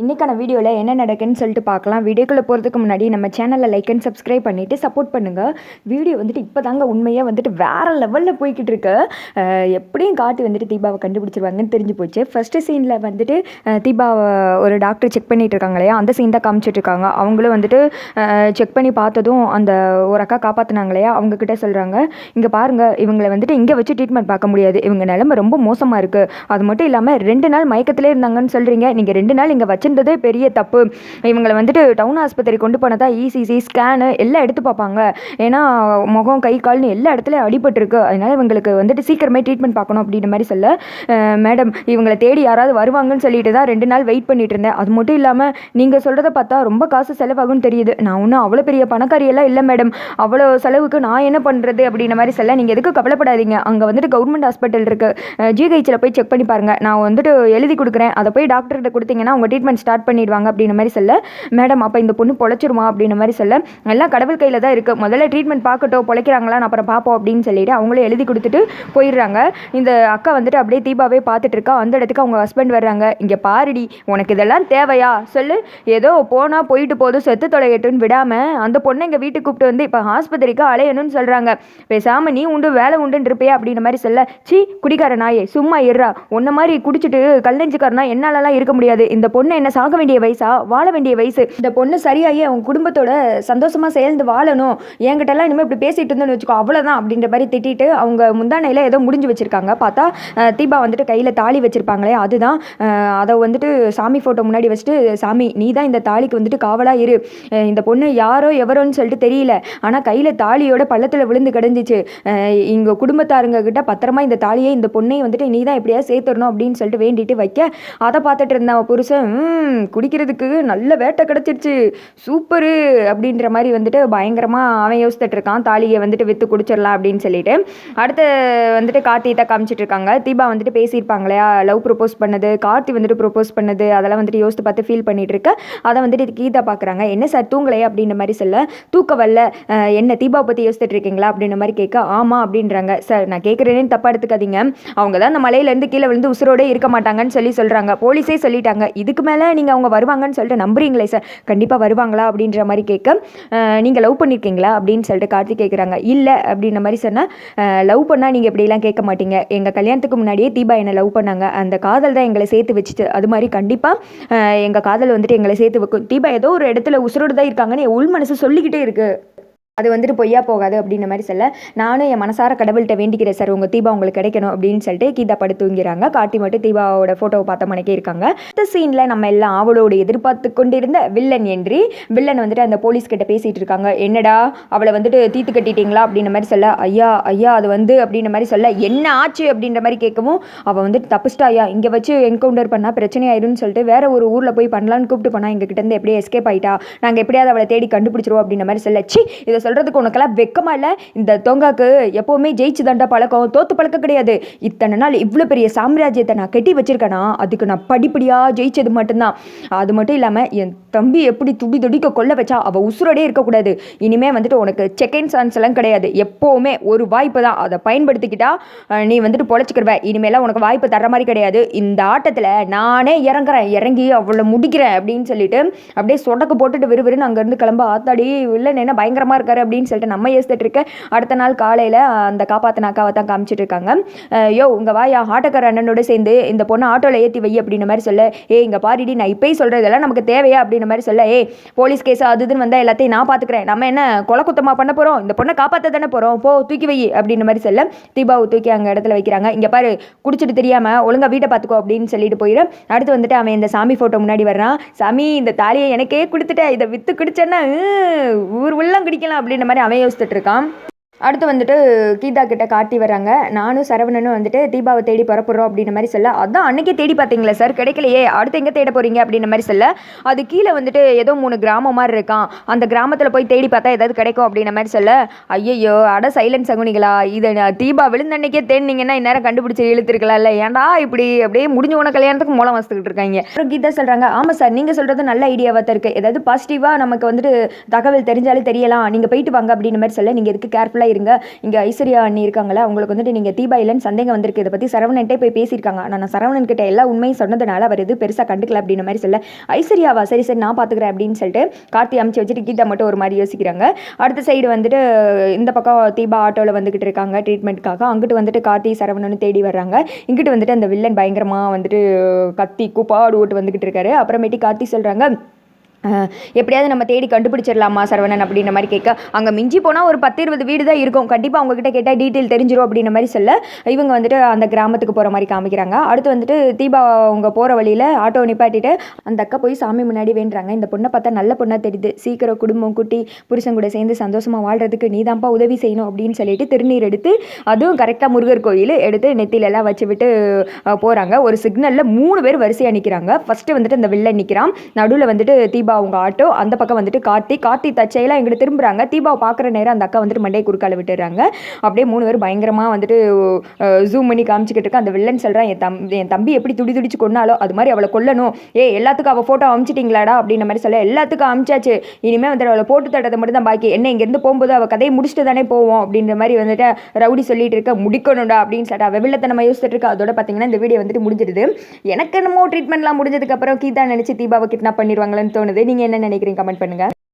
இன்றைக்கான வீடியோவில் என்ன நடக்குன்னு சொல்லிட்டு பார்க்கலாம். வீடியோக்குள்ளே போகிறதுக்கு முன்னாடி நம்ம சேனலில் லைக் அண்ட் சப்ஸ்கிரைப் பண்ணிவிட்டு சப்போர்ட் பண்ணுங்கள் வீடியோ வந்துட்டு இப்போ தாங்க உண்மையாக வந்துட்டு வேறு லெவலில் போய்கிட்டு இருக்கு. எப்படியும் காட்டி வந்துட்டு தீபாவை கண்டுபிடிச்சிருவாங்கன்னு தெரிஞ்சு போச்சு. ஃபஸ்ட்டு சீனில் வந்துட்டு தீபாவை ஒரு டாக்டர் செக் பண்ணிட்டு இருக்காங்க இல்லையா? அந்த சீன் தான் காமிச்சிட்ருக்காங்க அவங்களும் வந்துட்டு செக் பண்ணி பார்த்ததும் அந்த ஒரு அக்கா காப்பாற்றினாங்க இல்லையா? அவங்கக்கிட்ட சொல்கிறாங்க இங்கே பாருங்கள் இவங்களை வந்துட்டு இங்கே வச்சு ட்ரீட்மெண்ட் பார்க்க முடியாது. இவங்க நிலம ரொம்ப மோசமாக இருக்குது அது மட்டும் இல்லாமல் ரெண்டு நாள் மயக்கத்திலே இருந்தாங்கன்னு சொல்கிறீங்க நீங்கள் ரெண்டு நாள் இங்கே வச்சு வச்சிருந்ததே பெரிய தப்பு. இவங்களை வந்துட்டு டவுன் ஆஸ்பத்திரி கொண்டு போனதா இசிசி ஸ்கேனு எல்லாம் எடுத்து பார்ப்பாங்க. ஏன்னா முகம் கை கால்னு எல்லா இடத்துலையும் அடிபட்டிருக்கு. அதனால் இவங்களுக்கு வந்துட்டு சீக்கிரமே ட்ரீட்மெண்ட் பார்க்கணும் அப்படின்ற மாதிரி சொல்ல மேடம் இவங்களை தேடி யாராவது வருவாங்கன்னு சொல்லிட்டு தான் ரெண்டு நாள் வெயிட் பண்ணிட்டு இருந்தேன். அது மட்டும் இல்லாமல் நீங்கள் சொல்கிறத பார்த்தா ரொம்ப காசு செலவாகும்னு தெரியுது. நான் ஒன்றும் அவ்வளோ பெரிய பணக்காரியெல்லாம் இல்லை மேடம் அவ்வளோ செலவுக்கு நான் என்ன பண்ணுறது அப்படின்ற மாதிரி சொல்ல நீங்கள் எதுக்கு கவலைப்படாதீங்க. அங்கே வந்துட்டு கவர்மெண்ட் ஹாஸ்பிட்டல் இருக்குது ஜிஹெச்சில் போய் செக் பண்ணி பாருங்கள் நான் வந்துட்டு எழுதி கொடுக்குறேன். அதை போய் டாக்டர்கிட்ட கொடுத்தீங்கன்னா உங்கள் ட்ரீட்மெண்ட் ஸ்டார்ட் பண்ணிடுவாங்க அப்படின்ற மாதிரி சொல்ல மேடம் அப்போ இந்த பொண்ணு பொழைச்சிருமா? அப்படின்ற மாதிரி சொல்ல எல்லாம் கடவுள் கையில் தான் இருக்குது முதல்ல ட்ரீட்மெண்ட் பார்க்கட்டும் பொழைக்கிறாங்களான்னு அப்புறம் பார்ப்போம் அப்படின்னு சொல்லிட்டு அவங்களே எழுதி கொடுத்துட்டு போயிடுறாங்க. இந்த அக்கா வந்துட்டு அப்படியே தீபாவே பார்த்துட்டு இருக்கா. அந்த இடத்துக்கு அவங்க ஹஸ்பண்ட் வர்றாங்க. இங்கே பாருடி உனக்கு இதெல்லாம் தேவையா? சொல்லு. ஏதோ போனால் போயிட்டு போதும் செத்து தொலையட்டுன்னு விடாமல் அந்த பொண்ணை எங்கள் வீட்டுக்கு கூப்பிட்டு வந்து இப்போ ஆஸ்பத்திரிக்கு அலையணும்னு சொல்கிறாங்க பேசாமல் நீ உண்டு வேலை உண்டுன்னு இருப்பியா? அப்படின்ற மாதிரி சொல்ல சி குடிக்கார நாயே சும்மா இருறா உன்ன மாதிரி குடிச்சிட்டு கல்லெஞ்சுக்காரனா என்னாலலாம் இருக்க முடியாது. இந்த பொண்ணு என்ன சாக வேண்டிய வயசா? வாழ வேண்டிய வயசு. இந்த பொண்ணு சரியாகி அவங்க குடும்பத்தோட சந்தோஷமாக சேர்ந்து வாழணும். என்கிட்டலாம் இனிமேல் இப்படி பேசிட்டு இருந்தோன்னு வச்சுக்கோ அவ்வளோதான் அப்படின்ற மாதிரி திட்டிட்டு அவங்க முந்தானையில் ஏதோ முடிஞ்சு வச்சுருக்காங்க. பார்த்தா தீபா வந்துட்டு கையில் தாலி வச்சுருப்பாங்களே அதுதான். அதை வந்துட்டு சாமி ஃபோட்டோ முன்னாடி வச்சுட்டு சாமி நீ தான் இந்த தாலிக்கு வந்துட்டு காவலாக இரு. இந்த பொண்ணு யாரோ எவரோன்னு சொல்லிட்டு தெரியல. ஆனால் கையில் தாலியோட பள்ளத்தில் விழுந்து கிடந்துச்சு. இங்கே குடும்பத்தாருங்க கிட்ட பத்திரமா இந்த தாலியை இந்த பொண்ணையும் வந்துட்டு நீ தான் எப்படியா சேர்த்துடணும் அப்படின்னு சொல்லிட்டு வேண்டிட்டு வைக்க. அதை பார்த்துட்டு இருந்தான் புருஷன் குடிக்கிறதுக்கு நல்ல வேட்டை கிடச்சிருச்சு. சூப்பரு அப்படின்ற மாதிரி வந்துட்டு பயங்கரமாக அவன் யோசித்துட்டு இருக்கான். தாலியை வந்துட்டு விற்று குடிச்சிடலாம் அப்படின்னு சொல்லிட்டு. அடுத்து வந்துட்டு கார்த்தி தான் காமிச்சிட்டு இருக்காங்க. தீபா வந்துட்டு பேசியிருப்பாங்க இல்லையா லவ் ப்ரொப்போஸ் பண்ணது கார்த்தி வந்துட்டு ப்ரொப்போஸ் பண்ணது அதெல்லாம் வந்துட்டு யோசித்து பார்த்து ஃபீல் பண்ணிட்டு இருக்க. அதை வந்துட்டு கீதா பார்க்குறாங்க. என்ன சார் தூங்கலையே அப்படின்ற மாதிரி சொல்ல. தூக்க வரல. என்ன தீபா பற்றி யோசித்துட்டு இருக்கீங்களா? அப்படின்ற மாதிரி கேட்க ஆமாம் அப்படின்றாங்க. சார் நான் கேட்குறேன்னு தப்பாக எடுத்துக்காதீங்க. அவங்க தான் அந்த மலையிலேருந்து கீழே விழுந்து உசுரோடே இருக்க மாட்டாங்கன்னு சொல்லி சொல்கிறாங்க போலீஸே சொல்லிட்டாங்க. இதுக்கு மேலே நீங்கள் அவங்க வருவாங்கன்னு சொல்லிட்டு நம்புறீங்களே சார் கண்டிப்பாக வருவாங்களா அப்படின்ற மாதிரி கேட்க நீங்கள் லவ் பண்ணியிருக்கீங்களா அப்படின்னு சொல்லிட்டு கார்த்திக் கேட்குறாங்க இல்லை அப்படின்ற மாதிரி சொன்னால் லவ் பண்ணால் நீங்கள் இப்படிலாம் கேட்க மாட்டீங்க. எங்கள் கல்யாணத்துக்கு முன்னாடியே தீபா என்னை லவ் பண்ணாங்க. அந்த காதல் தான் எங்களை சேர்த்து வச்சுட்டு அது மாதிரி கண்டிப்பாக எங்கள் காதல் வந்துட்டு எங்களை சேர்த்து வைக்கும். தீபா ஏதோ ஒரு இடத்துல உசுரோடு தான் இருக்காங்கன்னு உள் மனசு சொல்லிக்கிட்டே இருக்குது அது வந்துட்டு பொய்யா போகாது அப்படின்ற மாதிரி சொல்ல நானும் என் மனசார கடவுள்கிட்ட வேண்டிக்கிறேன் சார். உங்கள் தீபா உங்களுக்கு கிடைக்கணும் அப்படின்னு சொல்லிட்டு கீதா படுத்து தூங்கிறாங்க. காட்டி மட்டும் தீபாவோட ஃபோட்டோவை பார்த்த மனைக்கே இருக்காங்க. இந்த சீனில் நம்ம எல்லாம் அவளோட எதிர்பார்த்து கொண்டிருந்த வில்லன் என்றி வில்லன் வந்துட்டு அந்த போலீஸ் கிட்ட பேசிகிட்டு இருக்காங்க. என்னடா அவளை வந்துட்டு தீத்து கட்டிட்டீங்களா? அப்படின்ற மாதிரி சொல்ல ஐயா ஐயா அது வந்து அப்படின்ற மாதிரி சொல்ல என்ன ஆச்சு? அப்படின்ற மாதிரி கேட்கவும் அவள் வந்துட்டு தப்பிச்சிட்டாயா இங்கே வச்சு என்கவுண்டர் பண்ணால் பிரச்சனை ஆயிரும்னு சொல்லிட்டு வேற ஒரு ஊரில் போய் பண்ணலான்னு கூப்பிட்டு போனால் எங்ககிட்ட இருந்து எப்படியே எஸ்கேப் ஆயிட்டா. நாங்கள் எப்படியாவது அவளை தேடி கண்டுபிடிச்சிருவோம் அப்படின்ற மாதிரி சொல்ல சி இதை சொல்கிறதுக்கு உனக்கெல்லாம் வெக்கமாக இல்லை? இந்த தொங்காக்கு எப்போவுமே ஜெயிச்சு தாண்டா பழக்கம். தோத்து பழக்கம் கிடையாது. இத்தனை நாள் இவ்வளோ பெரிய சாம்ராஜ்யத்தை நான் கட்டி வச்சிருக்கேனா? அதுக்கு நான் படிப்படியாக ஜெயிச்சது மட்டும்தான். அது மட்டும் இல்லாமல் என் தம்பி எப்படி துடி துடிக்க கொல்ல வச்சா அவள் உசுரோடே இருக்கக்கூடாது. இனிமேல் வந்துட்டு உனக்கு செகண்ட் சான்ஸ் எல்லாம் கிடையாது. எப்போவுமே ஒரு வாய்ப்பு தான். அதை பயன்படுத்திக்கிட்டா நீ வந்துட்டு பொழைச்சிக்கிறவ இனிமேலாம் உனக்கு வாய்ப்பு தர மாதிரி கிடையாது. இந்த ஆட்டத்தில் நானே இறங்குறேன். இறங்கி அவளை முடிக்கிறேன் அப்படின்னு சொல்லிட்டு அப்படியே சொடக்கு போட்டுட்டு விறுவிறுன்னு அங்கேருந்து கிளம்ப ஆத்தாடி வில்லன் என்ன பயங்கரமாக இருக்காரு அப்படின்னு சொல்லிட்டு நம்ம யோசிச்சுட்டு இருக்க அடுத்த நாள் காலையில் அந்த காப்பாத்தின அக்காவை தான் காமிச்சிட்டு இருக்காங்க. யோ உங்கள் வாயா ஆட்டோக்கார அண்ணனோட சேர்ந்து இந்த பொண்ணை ஆட்டோவில் ஏற்றி வை அப்படின்ற மாதிரி சொல்ல ஏ இங்கே பாரிடி நான் இப்போயே சொல்கிறதெல்லாம் நமக்கு தேவையா? அப்படின்ற மாதிரி சொல்ல ஏ போலீஸ் கேஸ் அது இதுன்னு வந்தால் எல்லாத்தையும் நான் பார்த்துக்கிறேன் நம்ம என்ன கொலை குத்தமாக பண்ண போகிறோம் இந்த பொண்ணை காப்பாற்ற தானே போகிறோம் போ தூக்கி வை அப்படின்ற மாதிரி சொல்ல தீபாவை தூக்கி அங்கே இடத்துல வைக்கிறாங்க. இங்கே பாரு குடிச்சிட்டு தெரியாமல் ஒழுங்காக வீட்டை பார்த்துக்கோ அப்படின்னு சொல்லிட்டு போயிடும். அடுத்து வந்துட்டு அவன் இந்த சாமி ஃபோட்டோ முன்னாடி வர்றான். சாமி இந்த தாலியை எனக்கே கொடுத்துட்டேன் இதை விற்று குடிச்சேன்னா ஊர் உள்ளம் குடிக்கலாம். அப்படின்ற மாதிரி அவன் யோசிச்சுட்டு இருக்கான். அடுத்து வந்துட்டு கீதா கிட்ட காட்டி வராங்க நானும் சரவணனும் வந்துட்டு தீபாவை தேடி புறப்படுறோம் அப்படின்ற மாதிரி சொல்ல அதான் அன்னைக்கே தேடி பார்த்தீங்களா சார் கிடைக்கலையே. அடுத்து எங்கே தேட போறீங்க? அப்படின்ற மாதிரி சொல்ல அது கீழே வந்துட்டு ஏதோ மூணு கிராமம் மாதிரி இருக்கான் அந்த கிராமத்தில் போய் தேடி பார்த்தா ஏதாவது கிடைக்கும் அப்படின்ற மாதிரி சொல்ல ஐயையோ அட சைலன்ஸ் சகுனிகளா இதை தீபா விழுந்த அன்னைக்கே தேடினீங்கன்னா இந்நேரம் கண்டுபிடிச்சி இழுத்துருக்கலாம்ல. ஏன்டா இப்படி அப்படியே முடிஞ்ச உன கல்யாணத்துக்கு மூலம் வசத்துக்கிட்டு இருக்காங்க. அப்புறம் கீதா சொல்கிறாங்க ஆமாம் சார் நீங்கள் சொல்கிறது நல்ல ஐடியாவாக தான் இருக்குது ஏதாவது பாசிட்டிவாக நமக்கு வந்துட்டு தகவல் தெரிஞ்சாலே தெரியலாம். நீங்கள் போயிட்டு வாங்க அப்படின்ற மாதிரி சொல்ல நீங்கள் எதுக்கு கேர்ஃபுல்லாக இருங்க. இங்கே ஐஸ்வர்யா அண்ணி இருக்காங்களா அவங்களுக்கு வந்துட்டு நீங்கள் தீபா இல்லைன்னு சந்தேகம் வந்திருக்கு. இதை பற்றி சரவணன்ட்டே போய் பேசியிருக்காங்க. ஆனால் நான் சரவணன் கிட்டே எல்லா உண்மையும் சொன்னதுனால அவர் எதுவும் பெருசாக கண்டுக்கல அப்படின்ற மாதிரி சொல்ல ஐஸ்வர்யாவா சரி சரி நான் பார்த்துக்கிறேன் அப்படின்னு சொல்லிட்டு கார்த்தி அமுச்சு வச்சுட்டு கீதா மட்டும் ஒரு மாதிரி யோசிக்கிறாங்க. அடுத்த சைடு வந்துட்டு இந்த பக்கம் தீபா ஆட்டோவில் வந்துக்கிட்டு இருக்காங்க ட்ரீட்மெண்ட்டுக்காக அங்கிட்டு வந்துட்டு கார்த்தி சரவணன் தேடி வர்றாங்க. இங்கிட்டு வந்துட்டு அந்த வில்லன் பயங்கரமாக வந்துட்டு கத்தி கூப்பாடு ஓட்டு வந்துக்கிட்டு இருக்காரு. அப்புறமேட்டி கார்த்தி சொல்கிறாங்க எப்படியாவது நம்ம தேடி கண்டுபிடிச்சிடலாமா சரவணன் அப்படின்ற மாதிரி கேட்க அங்கே மிஞ்சி போனால் ஒரு பத்து இருபது வீடு தான் இருக்கும். கண்டிப்பாக அவங்கக்கிட்ட கேட்டால் டீட்டெயில் தெரிஞ்சிடும் அப்படின்ற மாதிரி சொல்ல இவங்க வந்துட்டு அந்த கிராமத்துக்கு போகிற மாதிரி காமிக்கிறாங்க. அடுத்து வந்துட்டு தீபா அவங்க போகிற வழியில் ஆட்டோ நிப்பாட்டிட்டு அந்த அக்கா போய் சாமி முன்னாடி வேண்டுறாங்க. இந்த பொண்ணை பார்த்தா நல்ல பொண்ணாக தெரியுது. சீக்கிரம் குடும்பம் குட்டி புருஷன் கூட சேர்ந்து சந்தோஷமாக வாழ்கிறதுக்கு நீ தான்ப்பா உதவி செய்யணும் அப்படின்னு சொல்லிட்டு திருநீர் எடுத்து அதுவும் கரெக்டாக முருகர் கோயில் எடுத்து நெத்திலெல்லாம் வச்சு விட்டு போகிறாங்க ஒரு சிக்னலில் மூணு பேர் வரிசையாக நிற்கிறாங்க ஃபஸ்ட்டு வந்துட்டு அந்த வில்லன் நிற்கிறான் நடுவில் வந்துட்டு தீபா அவங்க ஆட்டோ அந்த பக்கம் வந்துட்டு கார்த்தி. கார்த்தி தச்சையெல்லாம் எங்கிட்ட திரும்புறாங்க. தீபாவை பார்க்குற நேரம் அந்த அக்கா வந்துட்டு மண்டையை குறுக்கால விட்டுறாங்க. அப்படியே மூணு பேர் பயங்கரமாக வந்துட்டு ஜூம் பண்ணி காமிச்சிக்கிட்டு இருக்க. அந்த வில்லன் சொல்கிறான் என் தம் என் தம்பி எப்படி துடி துடிச்சு கொண்டாலோ அது மாதிரி அவளை கொல்லணும். ஏ எல்லாத்துக்கும் அவள் ஃபோட்டோ அமிச்சிட்டிங்களாடா? அப்படின்ற மாதிரி சொல்ல எல்லாத்துக்கும் அமிச்சாச்சு. இனிமேல் வந்துட்டு அவளை போட்டு தட்டத்தை மட்டும் தான் பாக்கி. என்ன இங்கேருந்து போகும்போது அவள் கதையை முடிச்சுட்டு தானே போவோம். அப்படின்ற மாதிரி வந்துட்டு ரவுடி சொல்லிட்டு இருக்க முடிக்கணும்டா. அப்படின்னு சொல்லிட்டு அவள் நம்ம யோசிச்சுட்டு இருக்கா. அதோட பார்த்தீங்கன்னா இந்த வீடியோ வந்துட்டு முடிஞ்சிடுது. எனக்கு என்னமோ ட்ரீட்மெண்ட்லாம் முடிஞ்சதுக்கப்புறம் கீதா நினச்சி தீபாவை கிட்னாப் பண்ணிடுவாங்களேன்னு தோணுது. நீங்கள் என்ன நினைக்கிறீங்க? கமெண்ட் பண்ணுங்கள்